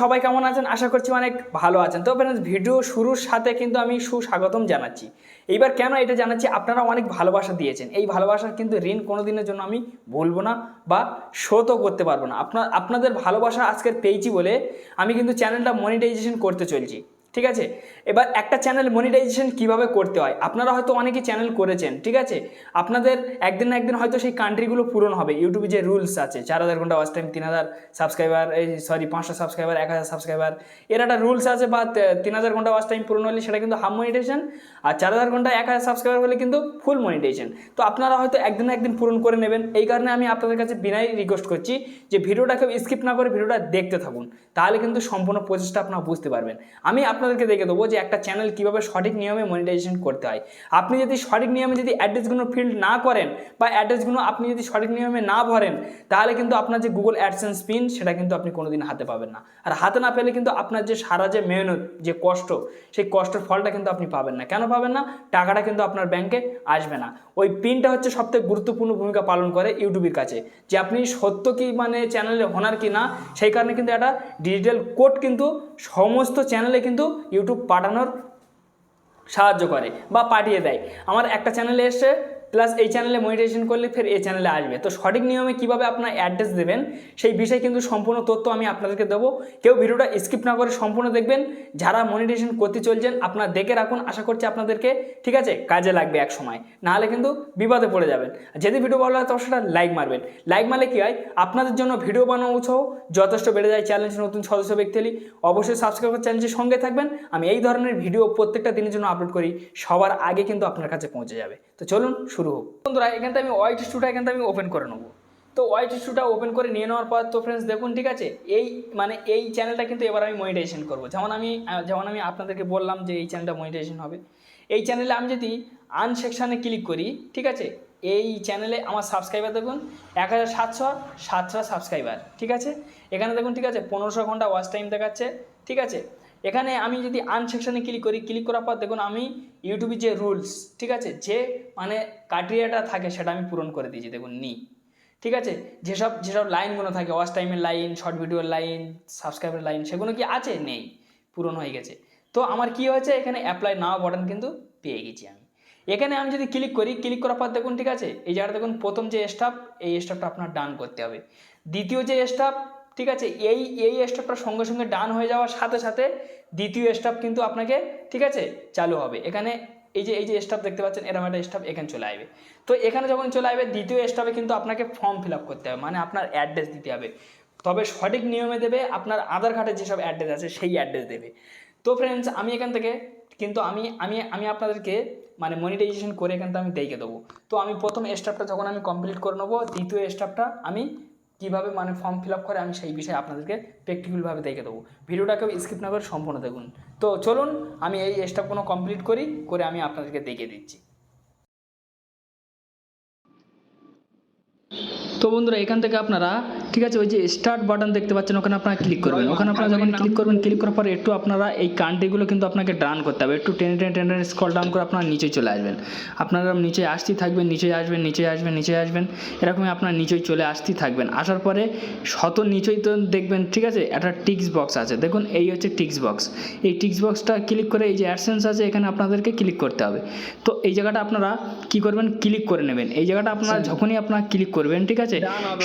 সবাই কেমন আছেন? আশা করছি অনেক ভালো আছেন। তো ফ্রেন্ডস ভিডিও শুরুর সাথে কিন্তু আমি সুস্বাগতম জানাচ্ছি। এইবার কেন এটা জানাচ্ছি? আপনারা অনেক ভালোবাসা দিয়েছেন। এই ভালোবাসার কিন্তু ঋণ কোনো দিনের জন্য আমি বলব না বা শোধও করতে পারব না। আপনার আপনাদের ভালোবাসা আজকের পেয়েছি বলে আমি কিন্তু চ্যানেলটা মনিটাইজেশন করতে চলছি। ঠিক আছে? এবার একটা চ্যানেল মনিটাইজেশন কীভাবে করতে হয়? আপনারা হয়তো অনেকেই চ্যানেল করেছেন, ঠিক আছে? আপনাদের একদিন না একদিন হয়তো সেই কান্ট্রিগুলো পূরণ হবে। ইউটিউবে যে রুলস আছে, চার হাজার ঘণ্টা ওয়াচ টাইম তিন হাজার সাবস্ক্রাইবার এই সরি পাঁচশো সাবস্ক্রাইবার এক হাজার সাবস্ক্রাইবার এর একটা রুলস আছে বা তিন হাজার ঘণ্টা ওয়াচ টাইম পূরণ হলে সেটা কিন্তু হাফ মনিটাইজেশন আর চার হাজার ঘণ্টা এক হাজার সাবস্ক্রাইবার হলে কিন্তু ফুল মনিটাইজেশন তো আপনারা হয়তো একদিন না একদিন পূরণ করে নেবেন। এই কারণে আমি আপনাদের কাছে বিনাই রিকোয়েস্ট করছি যে ভিডিওটাকে স্কিপ না করে ভিডিওটা দেখতে থাকুন। তাহলে কিন্তু সম্পূর্ণ প্রচেষ্টা আপনারা বুঝতে পারবেন। আমি আপনাদেরকে দেখে দেবো যে একটা চ্যানেল কীভাবে সঠিক নিয়মে মনিটাইজেশন করতে হয়। আপনি যদি সঠিক নিয়মে যদি অ্যাড্রেসগুলো ফিল্ড না করেন বা অ্যাড্রেসগুলো আপনি যদি সঠিক নিয়মে না ভরেন, তাহলে কিন্তু আপনার যে গুগল অ্যাডসেন্স পিন সেটা কিন্তু আপনি কোনোদিন হাতে পাবেন না। আর হাতে না পেলে কিন্তু আপনার যে সারা যে মেহনত, যে কষ্ট, সেই কষ্টের ফলটা কিন্তু আপনি পাবেন না। কেন পাবেন না? টাকাটা কিন্তু আপনার ব্যাংকে আসবে না। ওই পিনটা হচ্ছে সবথেকে গুরুত্বপূর্ণ ভূমিকা পালন করে ইউটিউবের কাছে, যে আপনি সত্য কি মানে চ্যানেলে হনার কি না, সেই কারণে কিন্তু একটা ডিজিটাল কোড কিন্তু সমস্ত চ্যানেলে কিন্তু ইউটিউব পাঠানোর সাহায্য করে বা পাঠিয়ে দেয়। আমার একটা চ্যানেলে এসে প্লাস এই চ্যানেলে মনিটাইজেশন করলে ফের এই চ্যানেলে আসবে। তো সঠিক নিয়মে কীভাবে আপনার অ্যাড্রেস দেবেন, সেই বিষয়ে কিন্তু সম্পূর্ণ তথ্য আমি আপনাদেরকে দেবো। কেউ ভিডিওটা স্কিপ না করে সম্পূর্ণ দেখবেন। যারা মনিটাইজেশন করতে চলছেন, আপনারা দেখে রাখুন। আশা করছি আপনাদেরকে, ঠিক আছে, কাজে লাগবে এক সময়। নাহলে কিন্তু বিপদে পড়ে যাবেন। যদি ভিডিও ভালো হয় তবে সেটা লাইক মারবেন। লাইক মারলে কি হয়? আপনাদের জন্য ভিডিও বানানো উৎসাহ যথেষ্ট বেড়ে যায় চ্যালেঞ্জের নতুন সদস্য ব্যক্তি অবশ্যই সাবস্ক্রাইব করে চ্যানেলটির সঙ্গে থাকবেন। আমি এই ধরনের ভিডিও প্রত্যেকটা দিনের জন্য আপলোড করি। সবার আগে কিন্তু আপনার কাছে পৌঁছে যাবে। তো চলুন শুরু হোক। বন্ধুরা, এখান আমি ওয়াইট স্টুটা এখান আমি ওপেন করে নেব। তো ওয়াইট স্টুটা ওপেন করে নিয়ে নেওয়ার পর তো ফ্রেন্ডস দেখুন, ঠিক আছে? এই মানে এই চ্যানেলটা কিন্তু এবার আমি মনিটাইজেশন করব। যেমন আমি যেমন আমি আপনাদেরকে বললাম যে এই চ্যানেলটা মনিটাইজেশন হবে। এই চ্যানেলে আমি যদি আন সেকশানে ক্লিক করি, ঠিক আছে? এই চ্যানেলে আমার সাবস্ক্রাইবার দেখুন, এক হাজার সাতশো সাতশো সাবস্ক্রাইবার ঠিক আছে? এখানে দেখুন, ঠিক আছে? পনেরোশো ঘণ্টা ওয়াচ টাইম দেখাচ্ছে, ঠিক আছে? এখানে আমি যদি আন সেকশানে ক্লিক করি ক্লিক করার পর দেখুন আমি ইউটিউবে যে রুলস ঠিক আছে? যে মানে ক্রাইটেরিয়াটা থাকে সেটা আমি পূরণ করে দিয়েছি, দেখুন নি। ঠিক আছে? যেসব যেসব লাইনগুলো থাকে ওয়াচ টাইমের লাইন শর্ট ভিডিওর লাইন সাবস্ক্রাইবের লাইন সেগুলো কি আছে? নেই, পূরণ হয়ে গেছে। তো আমার কি হয়েছে? এখানে অ্যাপ্লাই নাও বাটন কিন্তু পেয়ে গেছি আমি। এখানে আমি যদি ক্লিক করি ক্লিক করার পর দেখুন, ঠিক আছে? এই জায়গাটা দেখুন, প্রথম যে স্টাফ এই স্টাফটা আপনার ডান করতে হবে। দ্বিতীয় যে স্টাফ ঠিক আছে, এই এই স্টাফটা সঙ্গে সঙ্গে ডান হয়ে যাওয়ার সাথে সাথে দ্বিতীয় স্টাফ কিন্তু আপনাকে ঠিক আছে চালু হবে। এখানে এই যে এই যে স্টাফ দেখতে পাচ্ছেন এরকম একটা স্টাফ এখানে চলে আসবে। তো এখানে যখন চলে আসবে, দ্বিতীয় স্টাফে কিন্তু আপনাকে ফর্ম ফিল আপ করতে হবে মানে আপনার অ্যাড্রেস দিতে হবে। তবে সঠিক নিয়মে দেবে, আপনার আধার কার্ডে যেসব অ্যাড্রেস আছে, সেই অ্যাড্রেস দেবে। তো ফ্রেন্ডস আমি এখান থেকে কিন্তু আমি আমি আমি আপনাদেরকে মানে মনিটাইজেশন করে এখান থেকে আমি দেখে দেবো। তো আমি প্রথম স্টাফটা যখন আমি কমপ্লিট করে নেব, দ্বিতীয় স্টাফটা আমি কীভাবে মানে ফর্ম ফিল আপ করে আমি সেই বিষয়ে আপনাদেরকে প্র্যাকটিক্যালভাবে দেখে দেবো। ভিডিওটাকেও স্কিপ না করে সম্পূর্ণ দেখুন। তো চলুন, আমি এই স্টাফগুলো কমপ্লিট করি, করে আমি আপনাদেরকে দেখিয়ে দিচ্ছি। তো বন্ধুরা এখান থেকে আপনারা ঠিক আছে ওই যে স্টার্ট বাটন দেখতে পাচ্ছেন ওখানে আপনারা ক্লিক করবেন। ওখানে আপনারা যখন ক্লিক করবেন ক্লিক করার পরে একটু আপনারা এই কান্ট্রিগুলো কিন্তু আপনাকে ডান করতে হবে। একটু টেনে টেনে টেনে স্কল ডাউন করে আপনারা নিচে চলে আসবেন। আপনারা নিচে আসতেই থাকবেন নিচে আসবেন নিচে আসবেন নিচে আসবেন। এরকমই আপনার নিচেই চলে আসতেই থাকবেন। আসার পরে শত নিচেই তো দেখবেন ঠিক আছে একটা টিক্স বক্স আছে। দেখুন এই হচ্ছে টিক্স বক্স এই টিক্স বক্সটা ক্লিক করে এই যে অ্যাডসেন্স আছে এখানে আপনাদেরকে ক্লিক করতে হবে। তো এই জায়গাটা আপনারা কি করবেন? ক্লিক করে নেবেন। এই জায়গাটা আপনারা যখনই আপনারা ক্লিক করবেন ঠিক আছে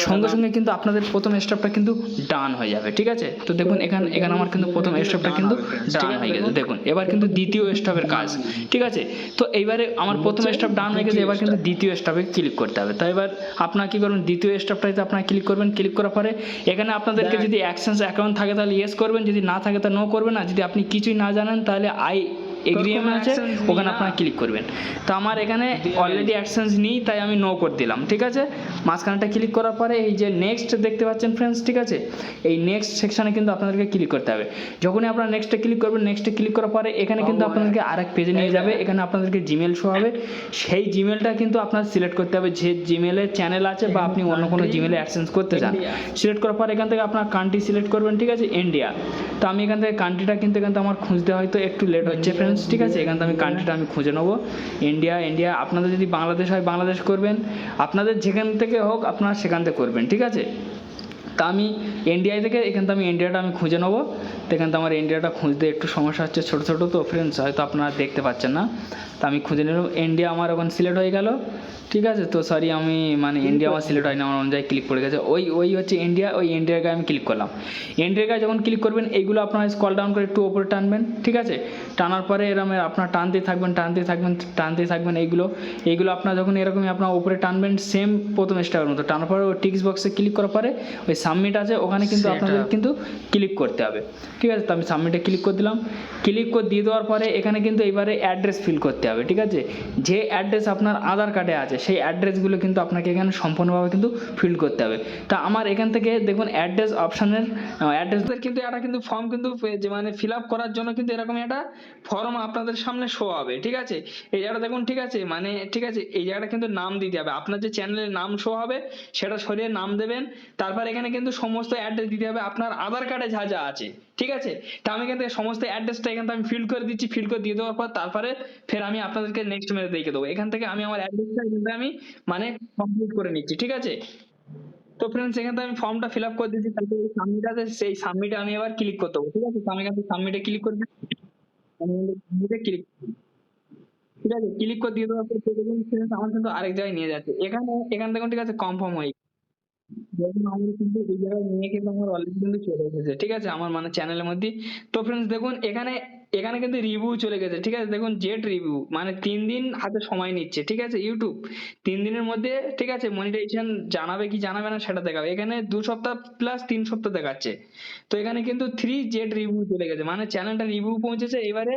সঙ্গে সঙ্গে কিন্তু আপনাদের প্রথম স্টেপটা কিন্তু ডান হয়ে যাবে ঠিক আছে? তো দেখুন এখানে এখানে আমার কিন্তু প্রথম স্টেপটা কিন্তু ডান হয়ে গেছে। দেখুন। এবার কিন্তু দ্বিতীয় স্টেপের কাজ ঠিক আছে? তো এইবারে আমার প্রথম স্টেপ ডান হয়ে গেছে এবার কিন্তু দ্বিতীয় স্টেপে ক্লিক করতে হবে। তো এবার আপনার কি করবেন? দ্বিতীয় স্টেপটাতে আপনারা ক্লিক করবেন। ক্লিক করার পরে এখানে আপনাদেরকে যদি অ্যাকশনস অ্যাকাউন্ট থাকে তাহলে ইয়েস করবেন। যদি না থাকে তা নো করবেন না। যদি আপনি কিছুই না জানেন তাহলে আই এগ্রিমেন্ট আছে ওখানে আপনারা ক্লিক করবেন। তো আমার এখানে অলরেডি অ্যাকশনস নেই তাই আমি নো করে দিলাম ঠিক আছে? মাঝখানটা ক্লিক করার পরে এই যে নেক্সট দেখতে পাচ্ছেন ফ্রেন্ডস ঠিক আছে? এই নেক্সট সেকশনে কিন্তু আপনাদেরকে ক্লিক করতে হবে। যখনই আপনারা নেক্সটে ক্লিক করবেন নেক্সটে ক্লিক করার পরে এখানে কিন্তু আপনাদেরকে আরেক পেজে নিয়ে যাবে। এখানে আপনাদেরকে জিমেল শো হবে। সেই জিমেলটা কিন্তু আপনার সিলেক্ট করতে হবে। যে জিমেলের চ্যানেল আছে বা আপনি অন্য কোনো জিমেলে অ্যাডসেন্স করতে চান। সিলেক্ট করার পর এখান থেকে আপনার কান্ট্রি সিলেক্ট করবেন ঠিক আছে? ইন্ডিয়া তো আমি এখান থেকে কান্ট্রিটা কিন্তু এখান থেকে আমার খুঁজতে হয়তো একটু লেট হচ্ছে ফ্রেন্ডস ঠিক আছে? এখান থেকে আমি কান্ট্রিটা আমি খুঁজে নেব। ইন্ডিয়া ইন্ডিয়া আপনাদের যদি বাংলাদেশ হয়, বাংলাদেশ করবেন। আপনাদের যেখান থেকে হোক, আপনারা সেখান থেকে করবেন, ঠিক আছে? তা আমি ইন্ডিয়ায় থেকে, এখান থেকে আমি ইন্ডিয়াটা আমি খুঁজে নেব। তো এখান থেকে আমার ইন্ডিয়াটা খুঁজতে একটু সমস্যা হচ্ছে ছোটো ছোটো, তো ফ্রেন্ডস হয়তো আপনারা দেখতে পাচ্ছেন না। আমি খুঁজে নিলাম। ইন্ডিয়া আমার ওখানে সিলেক্ট হয়ে গেল। ঠিক আছে? তো সরি আমি মানে ইন্ডিয়া আমার সিলেক্ট হয়নি আমার অনুযায়ী ক্লিক পড়ে গেছে। ওই ওই হচ্ছে ইন্ডিয়া ওই ইন্ডিয়ার গায়ে আমি ক্লিক করলাম। ইন্ডিয়ার গায়ে যখন ক্লিক করবেন এইগুলো আপনারা স্কল ডাউন করে একটু ওপরে টানবেন। ঠিক আছে? টানার পরে এরকম আপনার টানতে থাকবেন টানতে থাকবেন টানতে থাকবেন এইগুলো। এইগুলো আপনার যখন এরকমই আপনার ওপরে টানবেন সেম প্রথম স্টেপের মতো। টানার পরে ওই টিক্স বক্সে ক্লিক করার পরে ওই সাবমিট আছে ওখানে কিন্তু আপনাদের কিন্তু ক্লিক করতে হবে। ঠিক আছে? তো আমি সাবমিটে ক্লিক করে দিলাম। ক্লিক করে দিয়ে দেওয়ার পরে এখানে কিন্তু এবারে অ্যাড্রেস ফিল করতে হবে। ঠিক আছে? যে অ্যাড্রেস আপনার আধার কার্ডে আছে, সেই অ্যাড্রেসগুলো কিন্তু আপনাকে এখানে সম্পূর্ণভাবে কিন্তু ফিল করতে হবে। তা আমার এখান থেকে দেখুন অ্যাড্রেস অপশানের অ্যাড্রেসদের কিন্তু এটা কিন্তু ফর্ম কিন্তু মানে ফিল আপ করার জন্য কিন্তু এরকম একটা ফর্ম আপনাদের সামনে শো হবে, ঠিক আছে? এই জায়গাটা দেখুন, ঠিক আছে? মানে ঠিক আছে, এই জায়গাটা কিন্তু নাম দিতে হবে। আপনার যে চ্যানেলের নাম শো হবে, সেটা সরিয়ে নাম দেবেন। তারপর এখানে কিন্তু সমস্ত অ্যাড্রেস দিতে হবে। আপনার আধার কার্ডে যা যা আছে। ঠিক আছে? তা আমি থেকে সমস্ত অ্যাড্রেসটা এখান থেকে আমি ফিল করে দিচ্ছি ফিল করে দিয়ে দেওয়ার পর তারপরে ফের আমি আপনাদেরকে নেক্সট মেরে দেখে দেবো। এখান থেকে আমি আমার অ্যাড্রেসটা এখান থেকে আমি মানে কমপ্লিট করে নিচ্ছি, ঠিক আছে? তো ফ্রেন্ডস এখান থেকে আমি ফর্মটা ফিল আপ করে দিচ্ছি তারপরে সাবমিট আছে সেই সাবমিটে আমি এবার ক্লিক করতে হবে, ঠিক আছে? তো আমি এখান থেকে সাবমিটে ক্লিক করে দিচ্ছি ক্লিক ঠিক আছে? ক্লিক করে দিয়ে দেওয়ার পর আমার কিন্তু আরেক জায়গায় নিয়ে যাচ্ছে। এখানে, এখান থেকে, ঠিক আছে? কনফার্ম হয়ে ঠিক আছে? আমার মানে চ্যানেলের মধ্যে তো ফ্রেন্ডস দেখুন, এখানে এখানে কিন্তু রিভিউ চলে গেছে, ঠিক আছে? দেখুন জেট রিভিউ মানে তিন দিন হাতে সময় নিচ্ছে, ঠিক আছে? ইউটিউব তিন দিনের মধ্যে, ঠিক আছে? মনিটাইজেশন জানাবে কি জানাবে না সেটা দেখাবে। এখানে দু সপ্তাহ প্লাস তিন সপ্তাহ দেখাচ্ছে। তো এখানে কিন্তু থ্রি জেট রিভিউ চলে গেছে মানে চ্যানেলটা রিভিউ পৌঁছেছে, এবারে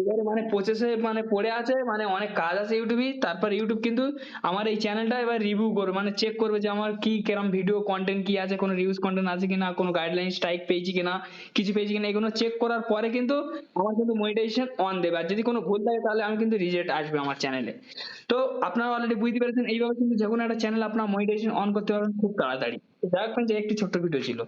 এবারে মানে প্রসেসে মানে পড়ে আছে মানে অনেক কাজ আছে ইউটিউবে তারপর ইউটিউব কিন্তু আমার এই চ্যানেলটা এবার রিভিউ করবে মানে চেক করবে যে আমার কি, কেরম ভিডিও কন্টেন্ট কি আছে, কোনো রিউজ কন্টেন্ট আছে কিনা, কোনো গাইডলাইন স্ট্রাইক পেয়েছি কিনা, কিছু পেয়েছি কিনা, এগুলো চেক করার পরে কিন্তু আমার কিন্তু মনিটাইজেশন অন দেবে। আর যদি কোনো ভুল থাকে তাহলে আমি কিন্তু রিজেক্ট আসবে আমার চ্যানেলে তো আপনারা অলরেডি বুঝতে পেরেছেন, এইভাবে কিন্তু যে কোনো একটা চ্যানেল আপনার মনিটাইজেশন অন করতে পারবেন, খুব তাড়াতাড়ি। যাই হোক একটি ছোট্ট ভিডিও ছিল।